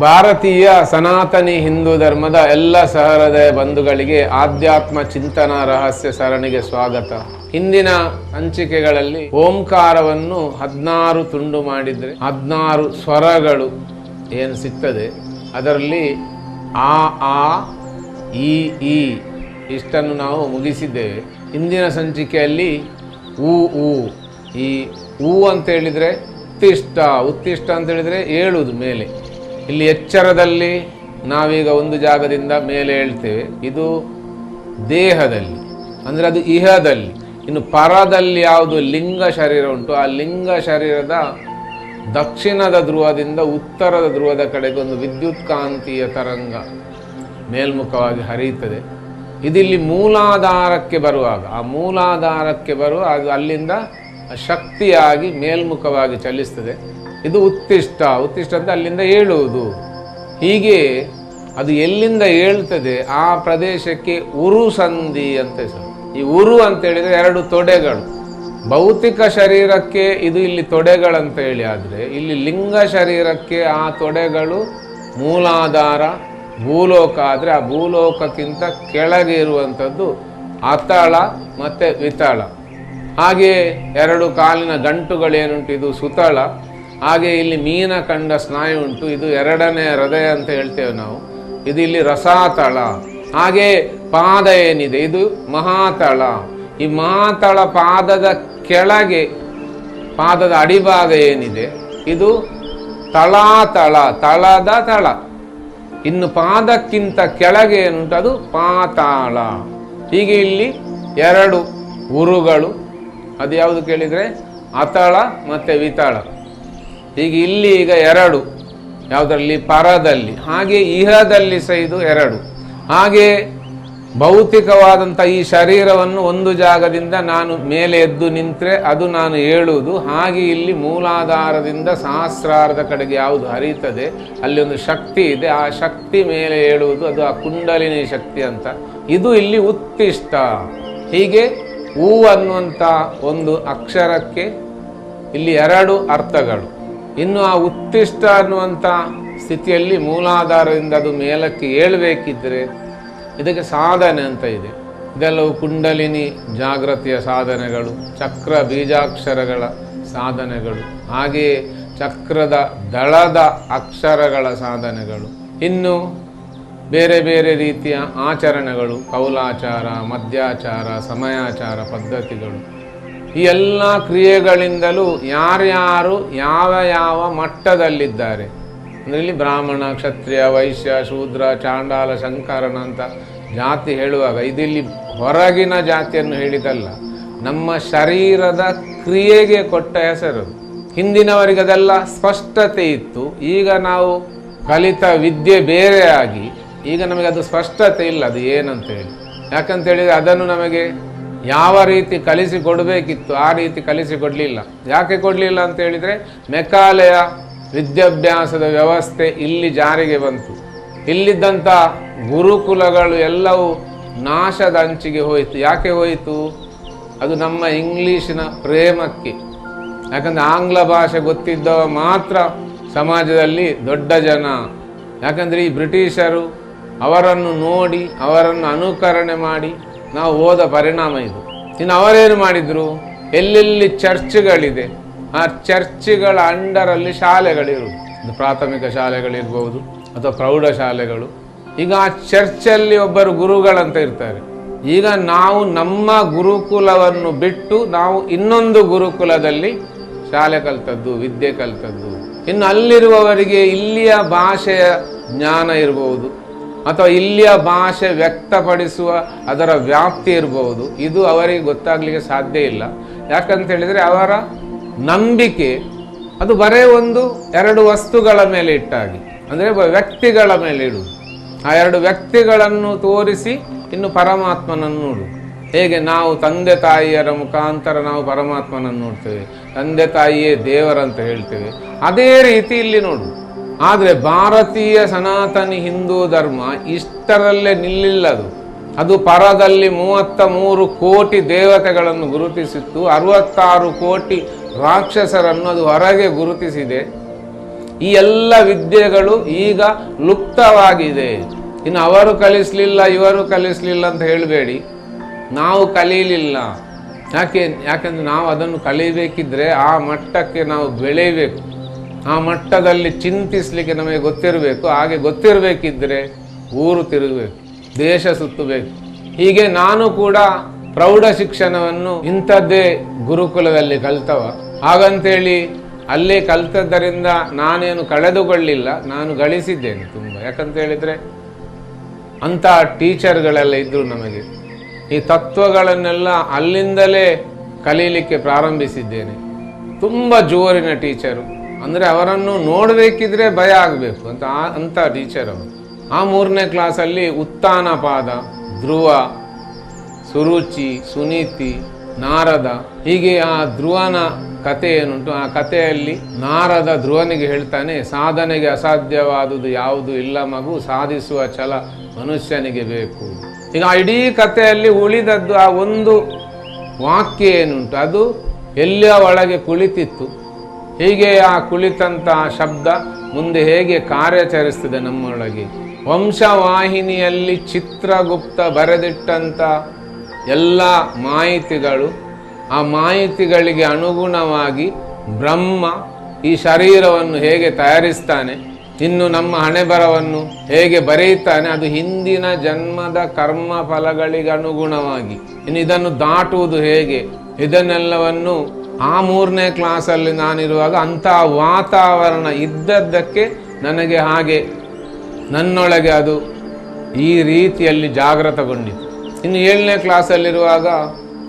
ಭಾರತೀಯ ಸನಾತನಿ ಹಿಂದೂ ಧರ್ಮದ ಎಲ್ಲ ಸಹೃದಯ ಬಂಧುಗಳಿಗೆ ಆಧ್ಯಾತ್ಮ ಚಿಂತನ ರಹಸ್ಯ ಸರಣಿಗೆ ಸ್ವಾಗತ. ಹಿಂದಿನ ಹಂಚಿಕೆಗಳಲ್ಲಿ ಓಂಕಾರವನ್ನು ಹದಿನಾರು ತುಂಡು ಮಾಡಿದರೆ, ಹದಿನಾರು ಸ್ವರಗಳು ಏನು ಸಿಗ್ತದೆ? ಅದರಲ್ಲಿ ಆ ಆ, ಈ ಈ ಇಷ್ಟನ್ನು ನಾವು ಮುಗಿಸಿದ್ದೇವೆ. ಹಿಂದಿನ ಸಂಚಿಕೆಯಲ್ಲಿ ಊ ಊ, ಈ ಊ ಅಂತ ಹೇಳಿದರೆ ಉತ್ತಿಷ್ಟ ಉತ್ತಿಷ್ಟ ಅಂತ ಹೇಳಿದರೆ ಏಳುದು ಮೇಲೆ. ಇಲ್ಲಿ ಎಚ್ಚರದಲ್ಲಿ ನಾವೀಗ ಒಂದು ಜಾಗದಿಂದ ಮೇಲೆ ಹೇಳ್ತೇವೆ. ಇದು ದೇಹದಲ್ಲಿ, ಅಂದರೆ ಅದು ಇಹದಲ್ಲಿ. ಇನ್ನು ಪರದಲ್ಲಿ ಯಾವುದು ಲಿಂಗ ಶರೀರ ಉಂಟು, ಆ ಲಿಂಗ ಶರೀರದ ದಕ್ಷಿಣದ ಧ್ರುವದಿಂದ ಉತ್ತರದ ಧ್ರುವದ ಕಡೆಗೆ ಒಂದು ವಿದ್ಯುತ್ ಕಾಂತೀಯ ತರಂಗ ಮೇಲ್ಮುಖವಾಗಿ ಹರಿಯುತ್ತದೆ. ಇದಿಲ್ಲಿ ಮೂಲಾಧಾರಕ್ಕೆ ಬರುವಾಗ, ಆ ಮೂಲಾಧಾರಕ್ಕೆ ಬರುವ, ಅದು ಅಲ್ಲಿಂದ ಶಕ್ತಿಯಾಗಿ ಮೇಲ್ಮುಖವಾಗಿ ಚಲಿಸ್ತದೆ. ಇದು ಉತ್ತಿಷ್ಟ. ಉತ್ತಿಷ್ಟ ಅಂತ ಅಲ್ಲಿಂದ ಏಳುವುದು. ಹೀಗೆ ಅದು ಎಲ್ಲಿಂದ ಏಳ್ತದೆ? ಆ ಪ್ರದೇಶಕ್ಕೆ ಉರು ಸಂಧಿ ಅಂತ ಹೆಸರು. ಈ ಉರು ಅಂತ ಹೇಳಿದ್ರೆ ಎರಡು ತೊಡೆಗಳು. ಭೌತಿಕ ಶರೀರಕ್ಕೆ ಇದು ಇಲ್ಲಿ ತೊಡೆಗಳಂತ ಹೇಳಿ ಆದರೆ, ಇಲ್ಲಿ ಲಿಂಗ ಶರೀರಕ್ಕೆ ಆ ತೊಡೆಗಳು ಮೂಲಾಧಾರ, ಭೂಲೋಕ ಆದರೆ ಆ ಭೂಲೋಕಕ್ಕಿಂತ ಕೆಳಗೆ ಇರುವಂಥದ್ದು ಅತಳ ಮತ್ತು ವಿತಳ ಹಾಗೆ ಎರಡು ಕಾಲಿನ ಗಂಟುಗಳೇನುಂಟು? ಇದು ಸುತಳ. ಹಾಗೆ ಇಲ್ಲಿ ಮೀನ ಕಂಡ ಸ್ನಾಯು ಉಂಟು. ಇದು ಎರಡನೇ ಹೃದಯ ಅಂತ ಹೇಳ್ತೇವೆ ನಾವು. ಇದು ಇಲ್ಲಿ ರಸಾತಳ. ಹಾಗೆ ಪಾದ ಏನಿದೆ? ಇದು ಮಹಾತಳ. ಈ ಮಹಾತಳ ಪಾದದ ಕೆಳಗೆ, ಪಾದದ ಅಡಿಭಾಗ ಏನಿದೆ? ಇದು ತಳಾತಳ. ತಳದ ತಳ. ಇನ್ನು ಪಾದಕ್ಕಿಂತ ಕೆಳಗೆ ಏನುಂಟು? ಅದು ಪಾತಾಳ. ಹೀಗೆ ಇಲ್ಲಿ ಎರಡು ಉರುಗಳು. ಅದು ಯಾವುದು ಕೇಳಿದರೆ? ಅತಳ ಮತ್ತು ವಿತಳ. ಹೀಗೆ ಇಲ್ಲಿ ಈಗ ಎರಡು. ಯಾವುದರಲ್ಲಿ? ಪರದಲ್ಲಿ. ಹಾಗೆ ಇಹದಲ್ಲಿ ಸಹ ಇದು ಎರಡು. ಹಾಗೆ ಭೌತಿಕವಾದಂಥ ಈ ಶರೀರವನ್ನು ಒಂದು ಜಾಗದಿಂದ ನಾನು ಮೇಲೆ ಎದ್ದು ನಿಂತರೆ ಅದು ನಾನು ಹೇಳುವುದು ಹಾಗೆ ಇಲ್ಲಿ ಮೂಲಾಧಾರದಿಂದ ಸಹಸ್ರಾರದ ಕಡೆಗೆ ಯಾವುದು ಹರಿಯುತ್ತದೆ. ಅಲ್ಲಿ ಒಂದು ಶಕ್ತಿ ಇದೆ. ಆ ಶಕ್ತಿ ಮೇಲೆ ಹೇಳುವುದು ಅದು ಆ ಕುಂಡಲಿನಿ ಶಕ್ತಿ ಅಂತ. ಇದು ಇಲ್ಲಿ ಉತ್ತಿಷ್ಟ ಹೀಗೆ ಹೂ ಅನ್ನುವಂಥ ಒಂದು ಅಕ್ಷರಕ್ಕೆ ಇಲ್ಲಿ ಎರಡು ಅರ್ಥಗಳು. ಇನ್ನು ಆ ಉತ್ತಿಷ್ಟ ಅನ್ನುವಂಥ ಸ್ಥಿತಿಯಲ್ಲಿ ಮೂಲಾಧಾರದಿಂದ ಅದು ಮೇಲಕ್ಕೆ ಏಳಬೇಕಿದ್ರೆ ಇದಕ್ಕೆ ಸಾಧನೆ ಅಂತ ಇದೆ. ಇದೆಲ್ಲವೂ ಕುಂಡಲಿನಿ ಜಾಗೃತಿಯ ಸಾಧನೆಗಳು, ಚಕ್ರ ಬೀಜಾಕ್ಷರಗಳ ಸಾಧನೆಗಳು, ಹಾಗೆಯೇ ಚಕ್ರದ ದಳದ ಅಕ್ಷರಗಳ ಸಾಧನೆಗಳು. ಇನ್ನು ಬೇರೆ ಬೇರೆ ರೀತಿಯ ಆಚರಣೆಗಳು, ಕೌಲಾಚಾರ ಮಧ್ಯಾಚಾರ ಸಮಯಾಚಾರ ಪದ್ಧತಿಗಳು. ಈ ಎಲ್ಲ ಕ್ರಿಯೆಗಳಿಂದಲೂ ಯಾರ್ಯಾರು ಯಾವ ಯಾವ ಮಟ್ಟದಲ್ಲಿದ್ದಾರೆ? ಇಲ್ಲಿ ಬ್ರಾಹ್ಮಣ, ಕ್ಷತ್ರಿಯ, ವೈಶ್ಯ, ಶೂದ್ರ, ಚಾಂಡಾಲ, ಶಂಕರನ ಅಂತ ಜಾತಿ ಹೇಳುವಾಗ, ಇದಿಲ್ಲಿ ಹೊರಗಿನ ಜಾತಿಯನ್ನು ಹೇಳಿದಲ್ಲ, ನಮ್ಮ ಶರೀರದ ಕ್ರಿಯೆಗೆ ಕೊಟ್ಟ ಹೆಸರು ಹಿಂದಿನವರಿಗೆ ಅದೆಲ್ಲ ಸ್ಪಷ್ಟತೆ ಇತ್ತು. ಈಗ ನಾವು ಕಲಿತ ವಿದ್ಯೆ ಬೇರೆಯಾಗಿ ಈಗ ನಮಗೆ ಅದು ಸ್ಪಷ್ಟತೆ ಇಲ್ಲ, ಅದು ಏನಂತೇಳಿ ಯಾಕಂತೇಳಿದರೆ ಅದನ್ನು ನಮಗೆ ಯಾವ ರೀತಿ ಕಲಿಸಿ ಕೊಡಬೇಕಿತ್ತು ಆ ರೀತಿ ಕಲಿಸಿ ಕೊಡಲಿಲ್ಲ. ಯಾಕೆ ಕೊಡಲಿಲ್ಲ ಅಂತ ಹೇಳಿದರೆ ಮೆಕಾಲೆಯ ವಿದ್ಯಾಭ್ಯಾಸದ ವ್ಯವಸ್ಥೆ ಇಲ್ಲಿ ಜಾರಿಗೆ ಬಂತು. ಇಲ್ಲಿದ್ದಂಥ ಗುರುಕುಲಗಳು ಎಲ್ಲವೂ ನಾಶದ ಅಂಚಿಗೆ ಹೋಯಿತು. ಯಾಕೆ ಹೋಯಿತು? ಅದು ನಮ್ಮ ಇಂಗ್ಲೀಷಿನ ಪ್ರೇಮಕ್ಕೆ. ಯಾಕಂದರೆ ಆಂಗ್ಲ ಭಾಷೆ ಗೊತ್ತಿದ್ದವ ಮಾತ್ರ ಸಮಾಜದಲ್ಲಿ ದೊಡ್ಡ ಜನ. ಯಾಕಂದರೆ ಈ ಬ್ರಿಟಿಷರು ಅವರನ್ನು ನೋಡಿ, ಅವರನ್ನು ಅನುಕರಣೆ ಮಾಡಿ ನಾವು ಹೋದ ಪರಿಣಾಮ ಇದು. ಇನ್ನು ಅವರೇನು ಮಾಡಿದರು? ಎಲ್ಲೆಲ್ಲಿ ಚರ್ಚ್ಗಳಿದೆ, ಆ ಚರ್ಚ್ಗಳ ಅಂಡರಲ್ಲಿ ಶಾಲೆಗಳಿರುವುದು. ಪ್ರಾಥಮಿಕ ಶಾಲೆಗಳಿರ್ಬೋದು, ಅಥವಾ ಪ್ರೌಢಶಾಲೆಗಳು ಈಗ ಆ ಚರ್ಚಲ್ಲಿ ಒಬ್ಬರು ಗುರುಗಳಂತ ಇರ್ತಾರೆ. ಈಗ ನಾವು ನಮ್ಮ ಗುರುಕುಲವನ್ನು ಬಿಟ್ಟು ನಾವು ಇನ್ನೊಂದು ಗುರುಕುಲದಲ್ಲಿ ಶಾಲೆ ಕಲ್ತದ್ದು, ವಿದ್ಯೆ ಕಲ್ತದ್ದು. ಇನ್ನು ಅಲ್ಲಿರುವವರಿಗೆ ಇಲ್ಲಿಯ ಭಾಷೆಯ ಜ್ಞಾನ ಇರಬಹುದು ಅಥವಾ ಇಲ್ಲಿಯ ಭಾಷೆ ವ್ಯಕ್ತಪಡಿಸುವ ಅದರ ವ್ಯಾಪ್ತಿ ಇರಬಹುದು ಇದು ಅವರಿಗೆ ಗೊತ್ತಾಗಲಿಕ್ಕೆ ಸಾಧ್ಯ ಇಲ್ಲ. ಯಾಕಂತ ಹೇಳಿದರೆ ಅವರ ನಂಬಿಕೆ, ಅದು ಬರೇ ಒಂದು ಎರಡು ವಸ್ತುಗಳ ಮೇಲೆ ಇಟ್ಟಾಗಿ, ಅಂದರೆ ವ್ಯಕ್ತಿಗಳ ಮೇಲೆ ಇಡುವುದು. ಆ ಎರಡು ವ್ಯಕ್ತಿಗಳನ್ನು ತೋರಿಸಿ ಇನ್ನು ಪರಮಾತ್ಮನನ್ನು ನೋಡು. ಹೇಗೆ ನಾವು ತಂದೆ ತಾಯಿಯರ ಮುಖಾಂತರ ನಾವು ಪರಮಾತ್ಮನನ್ನು ನೋಡ್ತೇವೆ, ತಂದೆ ತಾಯಿಯೇ ದೇವರಂತ ಹೇಳ್ತೇವೆ, ಅದೇ ರೀತಿ ಇಲ್ಲಿ ನೋಡು. ಆದರೆ ಭಾರತೀಯ ಸನಾತನಿ ಹಿಂದೂ ಧರ್ಮ ಇಷ್ಟರಲ್ಲೇ ನಿಲ್ಲಿಲ್ಲದು ಅದು. ಪರದಲ್ಲಿ ಮೂವತ್ತ ಮೂರು ಕೋಟಿ ದೇವತೆಗಳನ್ನು ಗುರುತಿಸಿತ್ತು, ಅರವತ್ತಾರು ಕೋಟಿ ರಾಕ್ಷಸರನ್ನು ಅದು ಹೊರಗೆ ಗುರುತಿಸಿದೆ. ಈ ಎಲ್ಲ ವಿದ್ಯೆಗಳು ಈಗ ಲುಪ್ತವಾಗಿದೆ. ಇನ್ನು ಅವರು ಕಲಿಸಲಿಲ್ಲ, ಇವರು ಕಲಿಸಲಿಲ್ಲ ಅಂತ ಹೇಳಬೇಡಿ. ನಾವು ಕಲೀಲಿಲ್ಲ. ಯಾಕೆ, ಯಾಕೆಂದ್ರೆ ನಾವು ಅದನ್ನು ಕಲಿಬೇಕಿದ್ರೆ ಆ ಮಟ್ಟಕ್ಕೆ ನಾವು ಬೆಳೆಯಬೇಕು. ಆ ಮಟ್ಟದಲ್ಲಿ ಚಿಂತಿಸಲಿಕ್ಕೆ ನಮಗೆ ಗೊತ್ತಿರಬೇಕು. ಹಾಗೆ ಗೊತ್ತಿರಬೇಕಿದ್ರೆ ಊರು ತಿರುಗಬೇಕು, ದೇಶ ಸುತ್ತಬೇಕು. ಹೀಗೆ ನಾನು ಕೂಡ ಪ್ರೌಢ ಶಿಕ್ಷಣವನ್ನು ಇಂಥದ್ದೇ ಗುರುಕುಲದಲ್ಲಿ ಕಲ್ತವ. ಹಾಗಂತೇಳಿ ಅಲ್ಲೇ ಕಲ್ತದ್ದರಿಂದ ನಾನೇನು ಕಳೆದುಕೊಳ್ಳಿಲ್ಲ, ನಾನು ಗಳಿಸಿದ್ದೇನೆ ತುಂಬ. ಯಾಕಂತ ಹೇಳಿದ್ರೆ ಅಂಥ ಟೀಚರ್ಗಳೆಲ್ಲ ಇದ್ದರು ನಮಗೆ. ಈ ತತ್ವಗಳನ್ನೆಲ್ಲ ಅಲ್ಲಿಂದಲೇ ಕಲೀಲಿಕ್ಕೆ ಪ್ರಾರಂಭಿಸಿದ್ದೇನೆ. ತುಂಬ ಜೋರಿನ ಟೀಚರು. ಅಂದರೆ ಅವರನ್ನು ನೋಡಬೇಕಿದ್ರೆ ಭಯ ಆಗಬೇಕು ಅಂತ ಅಂತ ಟೀಚರ್ ಅವರು. ಆ ಮೂರನೇ ಕ್ಲಾಸಲ್ಲಿ ಉತ್ಥಾನ ಪಾದ, ಧ್ರುವ, ಸುರುಚಿ, ಸುನೀತಿ, ನಾರದ. ಹೀಗೆ ಆ ಧ್ರುವನ ಕಥೆ ಏನುಂಟು? ಆ ಕಥೆಯಲ್ಲಿ ನಾರದ ಧ್ರುವನಿಗೆ ಹೇಳ್ತಾನೆ, ಸಾಧನೆಗೆ ಅಸಾಧ್ಯವಾದುದು ಯಾವುದು ಇಲ್ಲ ಮಗು, ಸಾಧಿಸುವ ಛಲ ಮನುಷ್ಯನಿಗೆ ಬೇಕು. ಈಗ ಆ ಇಡೀ ಕಥೆಯಲ್ಲಿ ಉಳಿದದ್ದು ಆ ಒಂದು ವಾಕ್ಯ ಏನುಂಟು? ಅದು ಎಲ್ಲಿಯ ಒಳಗೆ ಕುಳಿತಿತ್ತು? ಹೀಗೆ ಆ ಕುಳಿತಂಥ ಶಬ್ದ ಮುಂದೆ ಹೇಗೆ ಕಾರ್ಯಾಚರಿಸ್ತದೆ ನಮ್ಮೊಳಗೆ. ವಂಶವಾಹಿನಿಯಲ್ಲಿ ಚಿತ್ರಗುಪ್ತ ಬರೆದಿಟ್ಟಂತ ಎಲ್ಲ ಮಾಹಿತಿಗಳು ಆ ಮಾಹಿತಿಗಳಿಗೆ ಅನುಗುಣವಾಗಿ ಬ್ರಹ್ಮ ಈ ಶರೀರವನ್ನು ಹೇಗೆ ತಯಾರಿಸ್ತಾನೆ, ಇನ್ನು ನಮ್ಮ ಹಣೆಬರವನ್ನು ಹೇಗೆ ಬರೆಯುತ್ತಾನೆ, ಅದು ಹಿಂದಿನ ಜನ್ಮದ ಕರ್ಮ ಫಲಗಳಿಗೆ ಅನುಗುಣವಾಗಿ. ಇನ್ನು ಇದನ್ನು ದಾಟುವುದು ಹೇಗೆ? ಇದನ್ನೆಲ್ಲವನ್ನು ಆ ಮೂರನೇ ಕ್ಲಾಸಲ್ಲಿ ನಾನಿರುವಾಗ ಅಂಥ ವಾತಾವರಣ ಇದ್ದದ್ದಕ್ಕೆ ನನಗೆ ಹಾಗೆ, ನನ್ನೊಳಗೆ ಅದು ಈ ರೀತಿಯಲ್ಲಿ ಜಾಗೃತಗೊಂಡಿತು ಇನ್ನು ಏಳನೇ ಕ್ಲಾಸಲ್ಲಿರುವಾಗ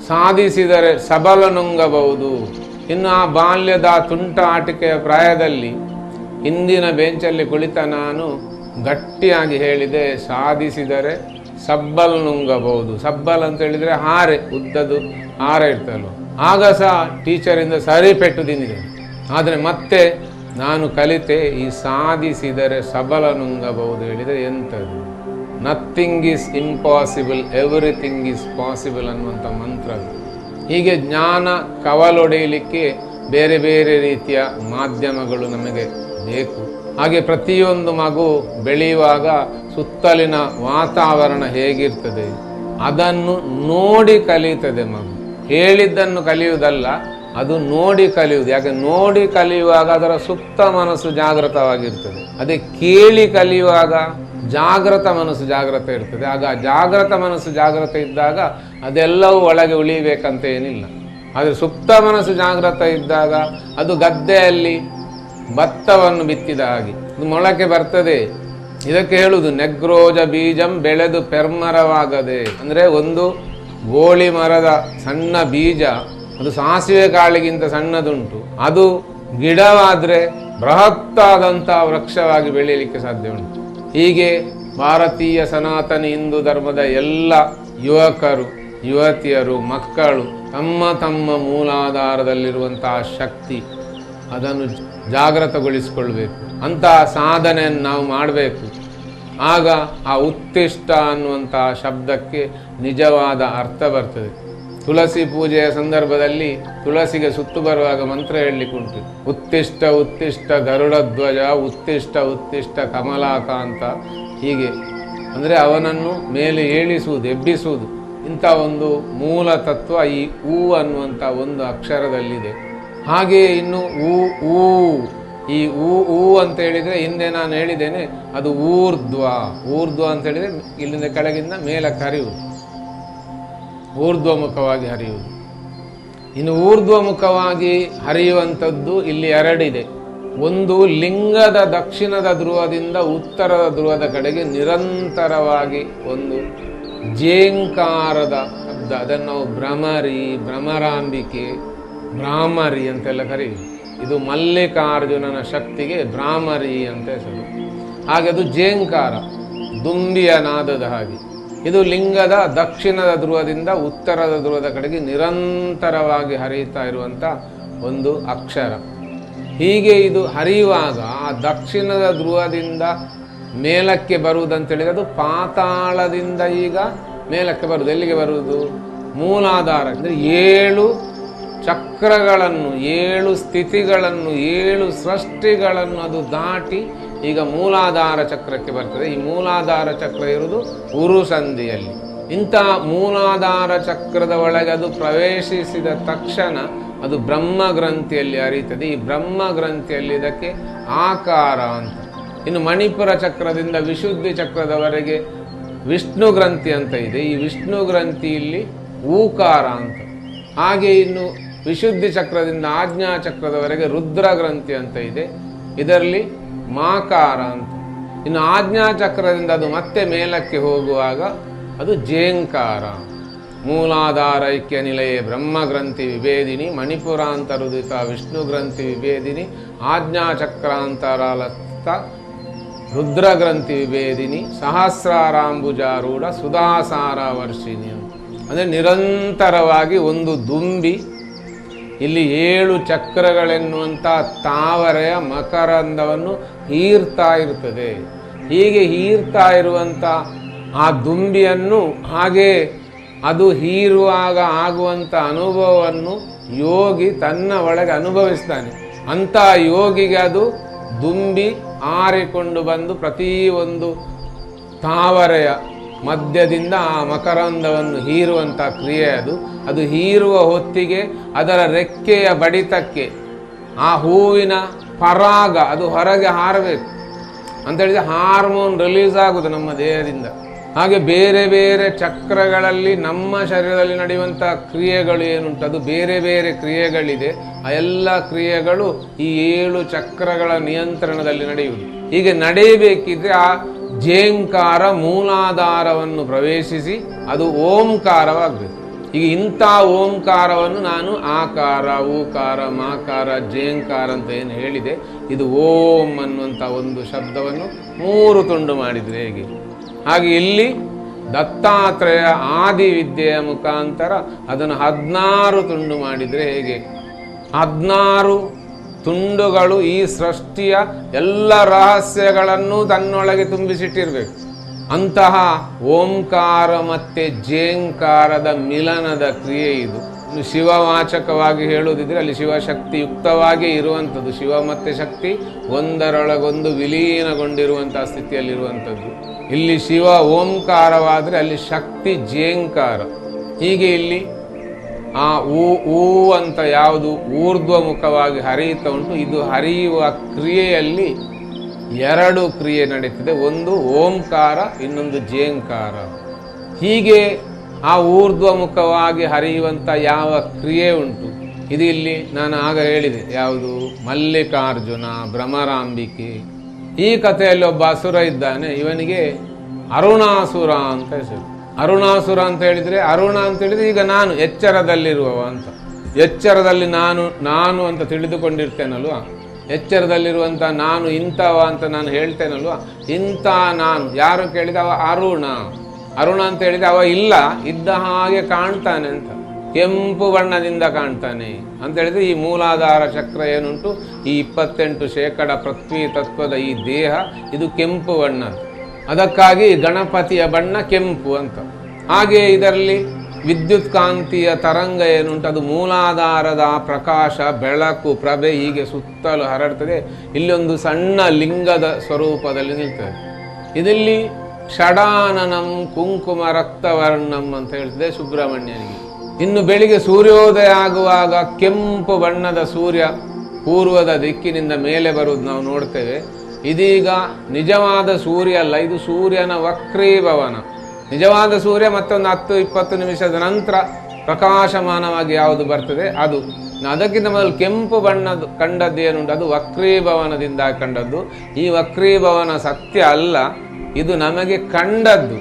ಸಾಧಿಸಿದರೆ ಸಬಲನುಂಗಬಹುದು. ಇನ್ನು ಆ ಬಾಲ್ಯದ ತುಂಟಾಟಿಕೆಯ ಪ್ರಾಯದಲ್ಲಿ ಇಂದಿನ ಬೆಂಚಲ್ಲಿ ಕುಳಿತ ನಾನು ಗಟ್ಟಿಯಾಗಿ ಹೇಳಿದೆ, ಸಾಧಿಸಿದರೆ ಸಬ್ಬಲ್ ನುಂಗಬಹುದು ಸಬ್ಬಲ್ ಅಂತ ಹೇಳಿದರೆ ಹಾರೆ ಉದ್ದದು ಹಾರೆ ಇರ್ತಲ್ವ ಆಗ ಸಹ ಟೀಚರಿಂದ ಸರಿ ಪೆಟ್ಟು ತಿಂದಿದೆ. ಆದರೆ ಮತ್ತೆ ನಾನು ಕಲಿತೆ ಈ ಸಾಧಿಸಿದರೆ ಸಬಲ ನುಂಗಬಹುದು ಹೇಳಿದರೆ ಎಂಥದ್ದು? Nothing is impossible everything is possible ಅನ್ನುವಂಥ ಮಂತ್ರ. ಹೀಗೆ ಜ್ಞಾನ ಕವಲೊಡೆಯಲಿಕ್ಕೆ ಬೇರೆ ಬೇರೆ ರೀತಿಯ ಮಾಧ್ಯಮಗಳು ನಮಗೆ ಬೇಕು. ಹಾಗೆ ಪ್ರತಿಯೊಂದು ಮಗು ಬೆಳೆಯುವಾಗ ಸುತ್ತಲಿನ ವಾತಾವರಣ ಹೇಗಿರ್ತದೆ? ಅದನ್ನು ನೋಡಿ ಕಲಿತದೆ ಮಗು. ಹೇಳಿದ್ದನ್ನು ಕಲಿಯುವುದಲ್ಲ, ಅದು ನೋಡಿ ಕಲಿಯುವುದು. ಯಾಕೆ? ನೋಡಿ ಕಲಿಯುವಾಗ ಅದರ ಸುಪ್ತ ಮನಸ್ಸು ಜಾಗೃತವಾಗಿರ್ತದೆ. ಅದೇ ಕೇಳಿ ಕಲಿಯುವಾಗ ಜಾಗೃತ ಮನಸ್ಸು ಜಾಗ್ರತೆ ಇರ್ತದೆ. ಆಗ ಜಾಗೃತ ಮನಸ್ಸು ಜಾಗ್ರತೆ ಇದ್ದಾಗ ಅದೆಲ್ಲವೂ ಒಳಗೆ ಉಳಿಬೇಕಂತ ಏನಿಲ್ಲ. ಆದರೆ ಸುಪ್ತ ಮನಸ್ಸು ಜಾಗ್ರತ ಇದ್ದಾಗ ಅದು ಗದ್ದೆಯಲ್ಲಿ ಭತ್ತವನ್ನು ಬಿತ್ತಿದ ಹಾಗೆ. ಇದು ಮೊಳಕೆ ಬರ್ತದೆ. ಇದಕ್ಕೆ ಹೇಳುವುದು, ನೆಗ್ರೋಜ ಬೀಜಂ ಬೆಳೆದು ಪೆರ್ಮರವಾಗದೆ. ಅಂದರೆ ಒಂದು ಗೋಳಿ ಮರದ ಸಣ್ಣ ಬೀಜ, ಅದು ಸಾಸಿವೆ ಕಾಳಿಗಿಂತ ಸಣ್ಣದುಂಟು. ಅದು ಗಿಡವಾದರೆ ಬೃಹತ್ತಾದಂಥ ವೃಕ್ಷವಾಗಿ ಬೆಳೆಯಲಿಕ್ಕೆ ಸಾಧ್ಯ ಉಂಟು ಹೀಗೆ ಭಾರತೀಯ ಸನಾತನ ಹಿಂದೂ ಧರ್ಮದ ಎಲ್ಲ ಯುವಕರು, ಯುವತಿಯರು, ಮಕ್ಕಳು ತಮ್ಮ ತಮ್ಮ ಮೂಲಾಧಾರದಲ್ಲಿರುವಂತಹ ಶಕ್ತಿ ಅದನ್ನು ಜಾಗೃತಗೊಳಿಸಿಕೊಳ್ಬೇಕು ಅಂತಹ ಸಾಧನೆಯನ್ನು ನಾವು ಮಾಡಬೇಕು. ಆಗ ಆ ಉತ್ತಿಷ್ಟ ಅನ್ನುವಂಥ ಶಬ್ದಕ್ಕೆ ನಿಜವಾದ ಅರ್ಥ ಬರ್ತದೆ. ತುಳಸಿ ಪೂಜೆಯ ಸಂದರ್ಭದಲ್ಲಿ ತುಳಸಿಗೆ ಸುತ್ತು ಬರುವಾಗ ಮಂತ್ರ ಹೇಳಲಿಕ್ಕುಂಟು ಉತ್ತಿಷ್ಟ ಉತ್ತಿಷ್ಟ, ಗರುಡ ಧ್ವಜ, ಉತ್ತಿಷ್ಟ ಉತ್ತಿಷ್ಟ ಕಮಲಾಕಾಂತ ಹೀಗೆ. ಅಂದರೆ ಅವನನ್ನು ಮೇಲೆ ಏಳಿಸುವುದು, ಎಬ್ಬಿಸುವುದು. ಇಂಥ ಒಂದು ಮೂಲ ತತ್ವ ಈ ಹೂ ಅನ್ನುವಂಥ ಒಂದು ಅಕ್ಷರದಲ್ಲಿದೆ. ಹಾಗೆಯೇ ಇನ್ನು ಊ ಊ. ಈ ಊ ಊ ಅಂತ ಹೇಳಿದ್ರೆ ಹಿಂದೆ ನಾನು ಹೇಳಿದ್ದೇನೆ, ಅದು ಊರ್ಧ್ವ. ಊರ್ಧ್ವ ಅಂತ ಹೇಳಿದ್ರೆ ಇಲ್ಲಿಂದ ಕೆಳಗಿಂದ ಮೇಲಕ್ಕೆ ಹರಿಯುವುದು. ಊರ್ಧ್ವಮುಖವಾಗಿ ಹರಿಯುವುದು. ಇನ್ನು ಊರ್ಧ್ವಮುಖವಾಗಿ ಹರಿಯುವಂಥದ್ದು ಇಲ್ಲಿ ಎರಡಿದೆ. ಒಂದು ಲಿಂಗದ ದಕ್ಷಿಣದ ಧ್ರುವದಿಂದ ಉತ್ತರದ ಧ್ರುವದ ಕಡೆಗೆ ನಿರಂತರವಾಗಿ ಒಂದು ಜೇಂಕಾರದ ಶಬ್ದ ಅದನ್ನು ಭ್ರಮರಿ, ಭ್ರಮರಾಂಬಿಕೆ, ಭ್ರಾಮರಿ ಅಂತೆಲ್ಲ ಕರೆಯುವುದು. ಇದು ಮಲ್ಲಿಕಾರ್ಜುನನ ಶಕ್ತಿಗೆ ಭ್ರಾಮರಿ ಅಂತ ಹೆಸರು. ಹಾಗೆ ಅದು ಜೇಂಕಾರ ದುಂಬಿಯ ನಾದದ ಹಾಗೆ. ಇದು ಲಿಂಗದ ದಕ್ಷಿಣದ ಧ್ರುವದಿಂದ ಉತ್ತರದ ಧ್ರುವದ ಕಡೆಗೆ ನಿರಂತರವಾಗಿ ಹರಿಯುತ್ತಾ ಇರುವಂಥ ಒಂದು ಅಕ್ಷರ. ಹೀಗೆ ಇದು ಹರಿಯುವಾಗ ಆ ದಕ್ಷಿಣದ ಧ್ರುವದಿಂದ ಮೇಲಕ್ಕೆ ಬರುವುದಂತೇಳಿದ್ರೆ ಅದು ಪಾತಾಳದಿಂದ ಈಗ ಮೇಲಕ್ಕೆ ಬರುವುದು. ಎಲ್ಲಿಗೆ ಬರುವುದು? ಮೂಲಾಧಾರ ಅಂದರೆ ಏಳು ಚಕ್ರಗಳನ್ನು, ಏಳು ಸ್ಥಿತಿಗಳನ್ನು, ಏಳು ಸೃಷ್ಟಿಗಳನ್ನು ಅದು ದಾಟಿ ಈಗ ಮೂಲಾಧಾರ ಚಕ್ರಕ್ಕೆ ಬರ್ತದೆ. ಈ ಮೂಲಾಧಾರ ಚಕ್ರ ಇರುವುದು ಉರುಸಂಧಿಯಲ್ಲಿ ಇಂಥ ಮೂಲಾಧಾರ ಚಕ್ರದ ಒಳಗೆ ಅದು ಪ್ರವೇಶಿಸಿದ ತಕ್ಷಣ ಅದು ಬ್ರಹ್ಮ ಗ್ರಂಥಿಯಲ್ಲಿ ಅರಿತದೆ ಈ ಬ್ರಹ್ಮ ಗ್ರಂಥಿಯಲ್ಲಿ ಇದಕ್ಕೆ ಆಕಾರ ಅಂತ. ಇನ್ನು ಮಣಿಪುರ ಚಕ್ರದಿಂದ ವಿಶುದ್ಧಿ ಚಕ್ರದವರೆಗೆ ವಿಷ್ಣು ಗ್ರಂಥಿ ಅಂತ ಇದೆ. ಈ ವಿಷ್ಣು ಗ್ರಂಥಿಯಲ್ಲಿ ಊಕಾರ ಅಂತ. ಹಾಗೆ ಇನ್ನು ವಿಶುದ್ಧಿ ಚಕ್ರದಿಂದ ಆಜ್ಞಾ ಚಕ್ರದವರೆಗೆ ರುದ್ರ ಗ್ರಂಥಿ ಅಂತ ಇದೆ. ಇದರಲ್ಲಿ ಮಾಕಾರ ಅಂತ. ಇನ್ನು ಆಜ್ಞಾ ಚಕ್ರದಿಂದ ಅದು ಮತ್ತೆ ಮೇಲಕ್ಕೆ ಹೋಗುವಾಗ ಅದು ಜೇಂಕಾರ. ಮೂಲಾಧಾರ ಐಕ್ಯ ನಿಲಯ ಬ್ರಹ್ಮ ಗ್ರಂಥಿ ವಿಭೇದಿನಿ ಮಣಿಪುರಾಂತರುದಿತ ವಿಷ್ಣು ಗ್ರಂಥಿ ವಿಭೇದಿನಿ, ಆಜ್ಞಾ ಚಕ್ರಾಂತರಾಲತ್ತ ರುದ್ರ ಗ್ರಂಥಿ ವಿಭೇದಿನಿ ಸಹಸ್ರಾರಾಂಬುಜಾರೂಢ ಸುಧಾಸಾರ ವರ್ಷಿಣಿ ಅಂದರೆ ನಿರಂತರವಾಗಿ ಒಂದು ದುಂಬಿ ಇಲ್ಲಿ ಏಳು ಚಕ್ರಗಳೆನ್ನುವಂಥ ತಾವರೆಯ ಮಕರಂದವನ್ನು ಹೀರ್ತಾ ಇರ್ತದೆ. ಹೀಗೆ ಹೀರ್ತಾ ಇರುವಂಥ ಆ ದುಂಬಿಯನ್ನು ಹಾಗೆ ಅದು ಹೀರುವಾಗ ಆಗುವಂಥ ಅನುಭವವನ್ನು ಯೋಗಿ ತನ್ನ ಒಳಗೆ ಅನುಭವಿಸ್ತಾನೆ. ಅಂಥ ಯೋಗಿಗೆ ಅದು ದುಂಬಿ ಆರಿಕೊಂಡು ಬಂದು ಪ್ರತಿಯೊಂದು ತಾವರೆಯ ಮಧ್ಯದಿಂದ ಆ ಮಕರಂದವನ್ನು ಹೀರುವಂಥ ಕ್ರಿಯೆ ಅದು. ಅದು ಹೀರುವ ಹೊತ್ತಿಗೆ ಅದರ ರೆಕ್ಕೆಯ ಬಡಿತಕ್ಕೆ ಆ ಹೂವಿನ ಪರಾಗ ಅದು ಹೊರಗೆ ಹಾರಬೇಕು. ಅಂತ ಹೇಳಿದ್ರೆ ಹಾರ್ಮೋನ್ ರಿಲೀಸ್ ಆಗುದು ನಮ್ಮ ದೇಹದಿಂದ. ಹಾಗೆ ಬೇರೆ ಬೇರೆ ಚಕ್ರಗಳಲ್ಲಿ ನಮ್ಮ ಶರೀರದಲ್ಲಿ ನಡೆಯುವಂಥ ಕ್ರಿಯೆಗಳು ಏನುಂಟು, ಅದು ಬೇರೆ ಬೇರೆ ಕ್ರಿಯೆಗಳಿದೆ. ಆ ಎಲ್ಲ ಕ್ರಿಯೆಗಳು ಈ ಏಳು ಚಕ್ರಗಳ ನಿಯಂತ್ರಣದಲ್ಲಿ ನಡೆಯುವುದು. ಹೀಗೆ ನಡೆಯಬೇಕಿದ್ರೆ ಆ ಜೇಂಕಾರ ಮೂಲಾಧಾರವನ್ನು ಪ್ರವೇಶಿಸಿ ಅದು ಓಂಕಾರವಾಗಬೇಕು. ಈಗ ಇಂಥ ಓಂಕಾರವನ್ನು ನಾನು ಆಕಾರ, ಊಕಾರ, ಮಾಕಾರ, ಜೇಂಕಾರ ಅಂತ ಏನು ಹೇಳಿದೆ. ಇದು ಓಂ ಅನ್ನುವಂಥ ಒಂದು ಶಬ್ದವನ್ನು ಮೂರು ತುಂಡು ಮಾಡಿದರೆ ಹೇಗೆ? ಹಾಗೆ ಇಲ್ಲಿ ದತ್ತಾತ್ರೇಯ ಆದಿ ವಿದ್ಯೆಯ ಮುಖಾಂತರ ಅದನ್ನು ಹದಿನಾರು ತುಂಡು ಮಾಡಿದರೆ ಹೇಗೆ? ಹದಿನಾರು ತುಂಡುಗಳು ಈ ಸೃಷ್ಟಿಯ ಎಲ್ಲ ರಹಸ್ಯಗಳನ್ನು ತನ್ನೊಳಗೆ ತುಂಬಿಸಿಟ್ಟಿರಬೇಕು. ಅಂತಹ ಓಂಕಾರ ಮತ್ತೆ ಜೇಂಕಾರದ ಮಿಲನದ ಕ್ರಿಯೆ ಇದು. ಶಿವವಾಚಕವಾಗಿ ಹೇಳುವುದಿದ್ರೆ ಅಲ್ಲಿ ಶಿವಶಕ್ತಿ ಯುಕ್ತವಾಗಿ ಇರುವಂಥದ್ದು. ಶಿವ ಮತ್ತೆ ಶಕ್ತಿ ಒಂದರೊಳಗೊಂದು ವಿಲೀನಗೊಂಡಿರುವಂತಹ ಸ್ಥಿತಿಯಲ್ಲಿರುವಂಥದ್ದು. ಇಲ್ಲಿ ಶಿವ ಓಂಕಾರವಾದರೆ ಅಲ್ಲಿ ಶಕ್ತಿ ಜೇಂಕಾರ. ಹೀಗೆ ಇಲ್ಲಿ ಆ ಊ ಊ ಅಂತ ಯಾವುದು ಊರ್ಧ್ವಮುಖವಾಗಿ ಹರಿಯುತ್ತಾ ಉಂಟು. ಇದು ಹರಿಯುವ ಕ್ರಿಯೆಯಲ್ಲಿ ಎರಡು ಕ್ರಿಯೆ ನಡೀತಿದೆ. ಒಂದು ಓಂಕಾರ, ಇನ್ನೊಂದು ಜೇಂಕಾರ. ಹೀಗೆ ಆ ಊರ್ಧ್ವಮುಖವಾಗಿ ಹರಿಯುವಂಥ ಯಾವ ಕ್ರಿಯೆ ಉಂಟು? ಇದು ಇಲ್ಲಿ ನಾನು ಆಗ ಹೇಳಿದೆ. ಯಾವುದು? ಮಲ್ಲಿಕಾರ್ಜುನ, ಭ್ರಮರಾಂಬಿಕೆ. ಈ ಕಥೆಯಲ್ಲಿ ಒಬ್ಬ ಅಸುರ ಇದ್ದಾನೆ. ಇವನಿಗೆ ಅರುಣಾಸುರ ಅಂತ ಹೆಸರು. ಅರುಣಾಸುರ ಅಂತ ಹೇಳಿದರೆ, ಅರುಣ ಅಂತ ಹೇಳಿದರೆ ಈಗ ನಾನು ಎಚ್ಚರದಲ್ಲಿರುವವ ಅಂತ. ಎಚ್ಚರದಲ್ಲಿ ನಾನು ನಾನು ಅಂತ ತಿಳಿದುಕೊಂಡಿರ್ತೇನಲ್ವಾ? ಎಚ್ಚರದಲ್ಲಿರುವಂಥ ನಾನು ಇಂಥವ ಅಂತ ನಾನು ಹೇಳ್ತೇನಲ್ವ? ಇಂಥ ನಾನು. ಯಾರು ಕೇಳಿದ ಅವ ಅರುಣ. ಅರುಣ ಅಂತ ಹೇಳಿದ ಅವ ಇಲ್ಲ. ಇದ್ದ ಹಾಗೆ ಕಾಣ್ತಾನೆ ಅಂತ. ಕೆಂಪು ಬಣ್ಣದಿಂದ ಕಾಣ್ತಾನೆ. ಅಂತ ಹೇಳಿದ್ರೆ ಈ ಮೂಲಾಧಾರ ಚಕ್ರ ಏನುಂಟು? ಈ ಇಪ್ಪತ್ತೆಂಟು ಶೇಕಡ ಪೃಥ್ವಿ ತತ್ವದ ಈ ದೇಹ, ಇದು ಕೆಂಪು ಬಣ್ಣ. ಅದಕ್ಕಾಗಿ ಗಣಪತಿಯ ಬಣ್ಣ ಕೆಂಪು ಅಂತ. ಹಾಗೆ ಇದರಲ್ಲಿ ವಿದ್ಯುತ್ ಕಾಂತಿಯ ತರಂಗ ಏನುಂಟು? ಅದು ಮೂಲಾಧಾರದ ಪ್ರಕಾಶ, ಬೆಳಕು, ಪ್ರಭೆ ಹೀಗೆ ಸುತ್ತಲೂ ಹರಡ್ತದೆ. ಇಲ್ಲಿ ಒಂದು ಸಣ್ಣ ಲಿಂಗದ ಸ್ವರೂಪದಲ್ಲಿ ನಿಲ್ತದೆ. ಇದರಲ್ಲಿ ಷಡಾನನಂ ಕುಂಕುಮ ರಕ್ತವರ್ಣಂ ಅಂತ ಹೇಳ್ತದೆ ಸುಬ್ರಹ್ಮಣ್ಯನಿಗೆ. ಇನ್ನು ಬೆಳಿಗ್ಗೆ ಸೂರ್ಯೋದಯ ಆಗುವಾಗ ಕೆಂಪು ಬಣ್ಣದ ಸೂರ್ಯ ಪೂರ್ವದ ದಿಕ್ಕಿನಿಂದ ಮೇಲೆ ಬರುವುದು ನಾವು ನೋಡ್ತೇವೆ. ಇದೀಗ ನಿಜವಾದ ಸೂರ್ಯ ಅಲ್ಲ ಇದು ಸೂರ್ಯನ ವಕ್ರೀಭವನ. ನಿಜವಾದ ಸೂರ್ಯ ಮತ್ತೊಂದು ಹತ್ತು, ಇಪ್ಪತ್ತು ನಿಮಿಷದ ನಂತರ ಪ್ರಕಾಶಮಾನವಾಗಿ ಯಾವುದು ಬರ್ತದೆ? ಅದು ಅದಕ್ಕಿಂತ ಮೊದಲು ಕೆಂಪು ಬಣ್ಣದ್ದು ಕಂಡದ್ದು ಏನುಂಟು? ಅದು ವಕ್ರೀಭವನದಿಂದ ಕಂಡದ್ದು. ಈ ವಕ್ರೀಭವನ ಸತ್ಯ ಅಲ್ಲ, ಇದು ನಮಗೆ ಕಂಡದ್ದು.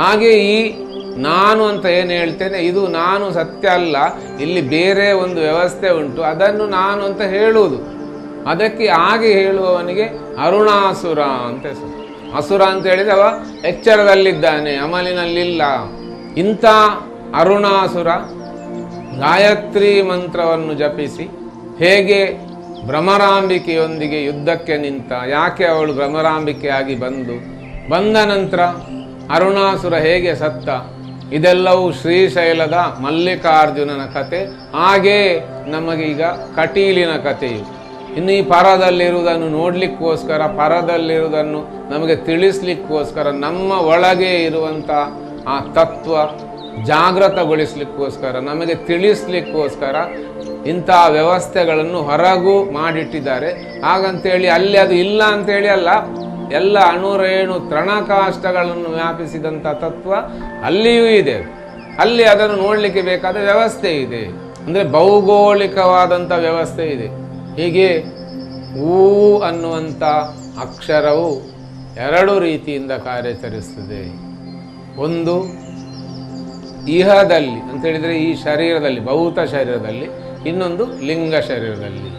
ಹಾಗೆ ಈ ನಾನು ಅಂತ ಏನು ಹೇಳ್ತೇನೆ? ಇದು ನಾನು ಸತ್ಯ ಅಲ್ಲ, ಇಲ್ಲಿ ಬೇರೆ ಒಂದು ವ್ಯವಸ್ಥೆ ಉಂಟು, ಅದನ್ನು ನಾನು ಅಂತ ಹೇಳುವುದು. ಅದಕ್ಕೆ ಹಾಗೆ ಹೇಳುವವನಿಗೆ ಅರುಣಾಸುರ ಅಂತ ಹೆಸರು. ಅಸುರ ಅಂತ ಹೇಳಿದ್ರೆ ಅವ ಎಚ್ಚರದಲ್ಲಿದ್ದಾನೆ, ಅಮಲಿನಲ್ಲಿಲ್ಲ. ಇಂಥ ಅರುಣಾಸುರ ಗಾಯತ್ರಿ ಮಂತ್ರವನ್ನು ಜಪಿಸಿ ಹೇಗೆ ಭ್ರಮರಾಂಬಿಕೆಯೊಂದಿಗೆ ಯುದ್ಧಕ್ಕೆ ನಿಂತ, ಯಾಕೆ ಅವಳು ಭ್ರಮರಾಂಬಿಕೆಯಾಗಿ ಬಂದು, ಬಂದ ನಂತರ ಅರುಣಾಸುರ ಹೇಗೆ ಸತ್ತ, ಇದೆಲ್ಲವೂ ಶ್ರೀಶೈಲದ ಮಲ್ಲಿಕಾರ್ಜುನನ ಕತೆ, ಹಾಗೇ ನಮಗೀಗ ಕಟೀಲಿನ ಕಥೆಯು. ಇನ್ನು ಈ ಪರದಲ್ಲಿರುವುದನ್ನು ನೋಡಲಿಕ್ಕೋಸ್ಕರ, ಪರದಲ್ಲಿರುವುದನ್ನು ನಮಗೆ ತಿಳಿಸ್ಲಿಕ್ಕೋಸ್ಕರ, ನಮ್ಮ ಒಳಗೆ ಇರುವಂಥ ಆ ತತ್ವ ಜಾಗೃತಗೊಳಿಸ್ಲಿಕ್ಕೋಸ್ಕರ ನಮಗೆ ತಿಳಿಸ್ಲಿಕ್ಕೋಸ್ಕರ ಇಂಥ ವ್ಯವಸ್ಥೆಗಳನ್ನು ಹೊರಗೂ ಮಾಡಿಟ್ಟಿದ್ದಾರೆ. ಹಾಗಂತೇಳಿ ಅಲ್ಲಿ ಅದು ಇಲ್ಲ ಅಂತೇಳಿ ಅಲ್ಲ, ಎಲ್ಲ ಅಣುರೇಣು ತೃಣಕಾಷ್ಟಗಳನ್ನು ವ್ಯಾಪಿಸಿದಂಥ ತತ್ವ ಅಲ್ಲಿಯೂ ಇದೆ. ಅಲ್ಲಿ ಅದನ್ನು ನೋಡಲಿಕ್ಕೆ ಬೇಕಾದ ವ್ಯವಸ್ಥೆ ಇದೆ. ಅಂದರೆ ಭೌಗೋಳಿಕವಾದಂಥ ವ್ಯವಸ್ಥೆ ಇದೆ. ಹೀಗೆ ಊ ಅನ್ನುವಂಥ ಅಕ್ಷರವು ಎರಡು ರೀತಿಯಿಂದ ಕಾರ್ಯಾಚರಿಸ್ತದೆ ಒಂದು ಇಹದಲ್ಲಿ ಅಂತ ಹೇಳಿದರೆ ಈ ಶರೀರದಲ್ಲಿ, ಭೌತ ಶರೀರದಲ್ಲಿ, ಇನ್ನೊಂದು ಲಿಂಗ ಶರೀರದಲ್ಲಿ.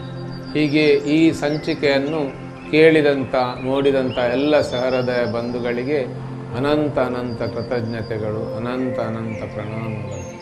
ಹೀಗೆ ಈ ಸಂಚಿಕೆಯನ್ನು ಕೇಳಿದಂಥ ನೋಡಿದಂಥ ಎಲ್ಲ ಸಹೃದಯ ಬಂಧುಗಳಿಗೆ ಅನಂತ ಅನಂತ ಕೃತಜ್ಞತೆಗಳು, ಅನಂತ ಅನಂತ ಪ್ರಣಾಮಗಳು.